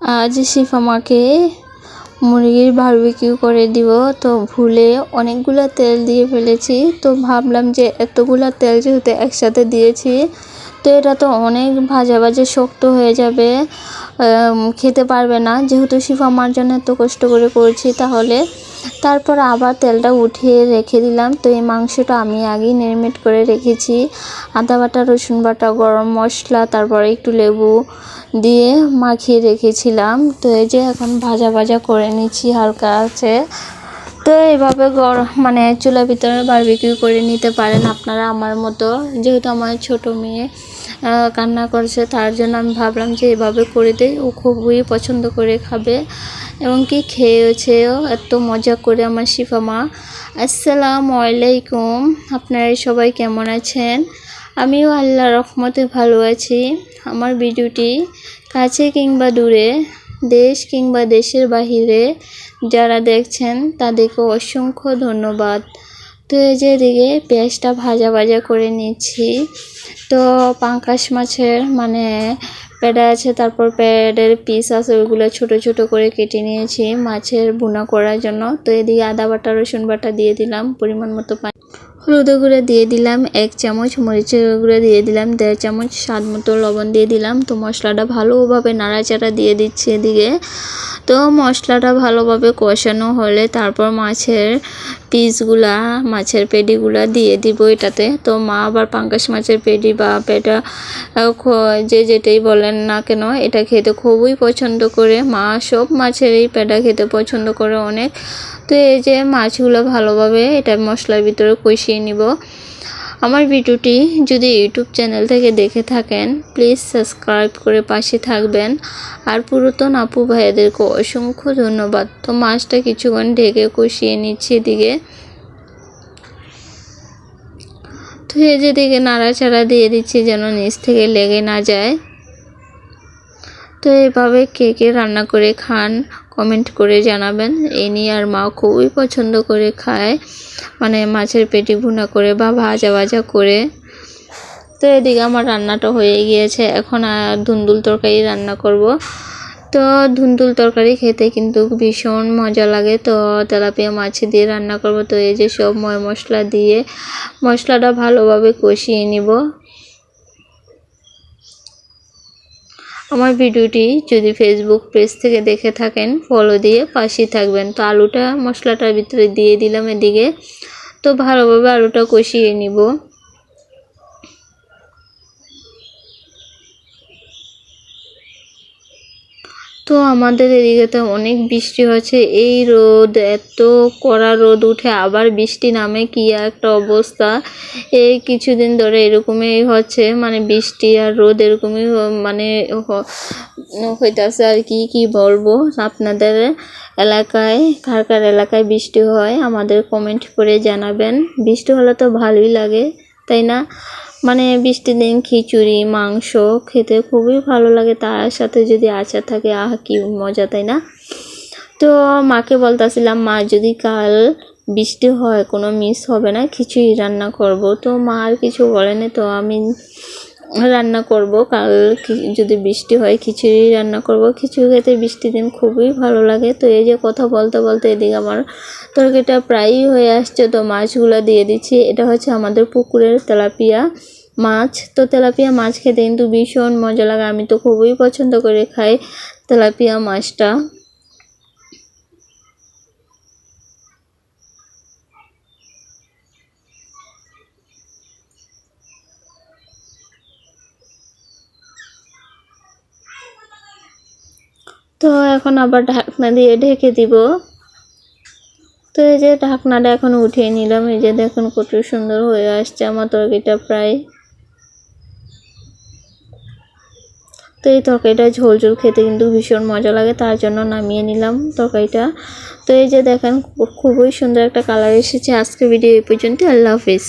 আজ শিফামাকে মুরগির বারবিকিউ করে দিব। তো ভুলে অনেকগুলো তেল দিয়ে ফেলেছি। তো ভাবলাম যে এতগুলো তেল যেহেতু একসাথে দিয়েছি, তো এটা তো অনেক ভাজা ভাজা শক্ত হয়ে যাবে খেতে পারবে না। যেহেতু শিফামার জন্য এত কষ্ট করে করছি, তাহলে তারপর আবার তেলটা উঠিয়ে রেখে দিলাম। তো এই মাংসটা আমি আগেই নেড়েমেট করে রেখেছি। আদা বাটা, রসুন বাটা, গরম মশলা, তারপরে একটু লেবু দিয়ে মাখিয়ে রেখেছিলাম। তো এই যে এখন ভাজা ভাজা করে নিচ্ছি হালকা আছে। তো এইভাবে গরম মানে চুলা ভিতরে বারবিকিউ করে নিতে পারেন আপনারা আমার মতো। যেহেতু আমার ছোট মেয়ে কান্না করছে, তার জন্য আমি ভাবলাম যে এভাবে করে দিই। ও খুবই পছন্দ করে খাবে এবং কি খেয়েছেও, এত মজা করে আমার শিফা মা আসসালামু আলাইকুম। আপনারা সবাই কেমন আছেন? আমিও আল্লাহ রহমতে ভালো আছি। আমার ভিডিওটি কাছে কিংবা দূরে, দেশ কিংবা দেশের বাহিরে যারা দেখছেন, তাদেরকে অসংখ্য ধন্যবাদ। তো এই যে এদিকে পেঁয়াজটা ভাজা ভাজা করে নিচ্ছি। তো পাঙ্কাশ মাছের মানে প্যাডা আছে, তারপর প্যাডের পিস আছে, ওইগুলো ছোট ছোট করে কেটে নিয়েছি মাছের বুনা করার জন্য। তো এদিকে আদা বাটা, রসুন বাটা দিয়ে দিলাম, পরিমাণ মতো পানি। হলুদ গুঁড়ো দিয়ে দিলাম, এক চামচ মরিচের গুঁড়ো দিয়ে দিলাম, দেড় চামচ, স্বাদ মতো লবণ দিয়ে দিলাম। তো মশলাটা ভালোভাবে নাড়াচাড়া দিয়ে দিচ্ছি এদিকে। তো মশলাটা ভালোভাবে কষানো হলে তারপর মাছের পিসগুলা, মাছের পেডিগুলা দিয়ে দিব এটাতে। তো মা আবার পাঙ্কাশ মাছের পেডি বা পেটা যে যেটাই বলেন না কেন, এটা খেতে খুবই পছন্দ করে। মা সব মাছের এই পেডা খেতে পছন্দ করে অনেক। তো এই যে মাছগুলো ভালোভাবে এটা মশলার ভিতরে কষিয়ে নিব। আমার ভিডিওটি যদি ইউটিউব চ্যানেল থেকে দেখে থাকেন প্লিজ সাবস্ক্রাইব করে পাশে থাকবেন। আর পুরাতন আপু ভাইয়াদেরকে অসংখ্য ধন্যবাদ। তো মাছটা কিছুক্ষণ ঢেকে কষিয়ে নিচ্ছে এদিকে। তো এই যে দিকে নাড়াচাড়া দিয়ে দিচ্ছি যেন নিচ থেকে লেগে না যায়। তো এভাবে কে কে রান্না করে খান কমেন্ট করে জানাবেন। এই নিয়ে আর মা খুবই পছন্দ করে খায়। মানে মাছের পেটি ভুনা করে বা ভাজা ভাজা করে। তো এদিকে আমার রান্নাটা হয়ে গিয়েছে। এখন ধুন্দুল তরকারি রান্না করব। তো ধুন্দুল তরকারি খেতে কিন্তু ভীষণ মজা লাগে। তো তেলাপিয়া মাছ দিয়ে রান্না করব। তো এই যে সব ময় মশলা দিয়ে মশলাটা ভালোভাবে কষিয়ে নিব। আমার ভিডিওটি যদি ফেসবুক পেজ থেকে দেখে থাকেন ফলো দিয়ে পাশে থাকবেন। তো আলুটা, মশলাটার ভিতরে দিয়ে দিলাম এদিকে। তো ভালোভাবে আলুটা কষিয়ে নিব। তো আমাদের এদিকে তো অনেক বৃষ্টি হচ্ছে এই রোদ, এত কড়া রোদ উঠে আবার বৃষ্টি নামে কি একটা অবস্থা। এই কিছুদিন ধরে এরকমই হচ্ছে মানে বৃষ্টি আর রোদ এরকমই মানে হইতাছে আর কি কি বলব? আপনাদের এলাকায়, কার কার এলাকায় বৃষ্টি হয়, আমাদের কমেন্ট করে জানাবেন। বৃষ্টি হলে তো ভালোই লাগে, তাই না? মানে বৃষ্টির দিন খিচুড়ি, মাংস খেতে খুবই ভালো লাগে। তার সাথে যদি আচার থাকে, আহ, কি মজা, তাই না? তো মাকে বলতেছিলাম, মা, যদি কাল বৃষ্টি হয়, কোনো মিস হবে না, খিচুড়ি রান্না করব। তো মা আর কিছু বলেনি। তো আমি রান্না করব। কাল যদি বৃষ্টি হয়, খিচুড়ি রান্না করব। খিচুড়ি খেতে বৃষ্টির দিন খুবই ভালো লাগে। তো এই যে কথা বলতে বলতে এদিকে আমার তরকারিটা প্রায়ই হয়ে আসছে। তো মাছগুলো দিয়ে দিচ্ছি। এটা হচ্ছে আমাদের পুকুরের তেলাপিয়া মাছ। তো তেলাপিয়া মাছ খেতে কিন্তু ভীষণ মজা লাগে। আমি তো খুবই পছন্দ করে খাই তেলাপিয়া মাছটা। তো এখন আবার ঢাকনা দিয়ে ঢেকে দিব। তো এই যে ঢাকনাটা এখন উঠিয়ে নিলাম। এই যে দেখুন কত সুন্দর হয়ে আসছে আমার তরকারিটা প্রায়। তো এই তরকারিটা ঝোল ঝোল খেতে কিন্তু ভীষণ মজা লাগে, তার জন্য নামিয়ে নিলাম তরকারিটা। তো এই যে দেখেন খুব- খুবই সুন্দর একটা কালার এসেছে। আজকে ভিডিও এই পর্যন্ত আল্লাহ হাফিজ।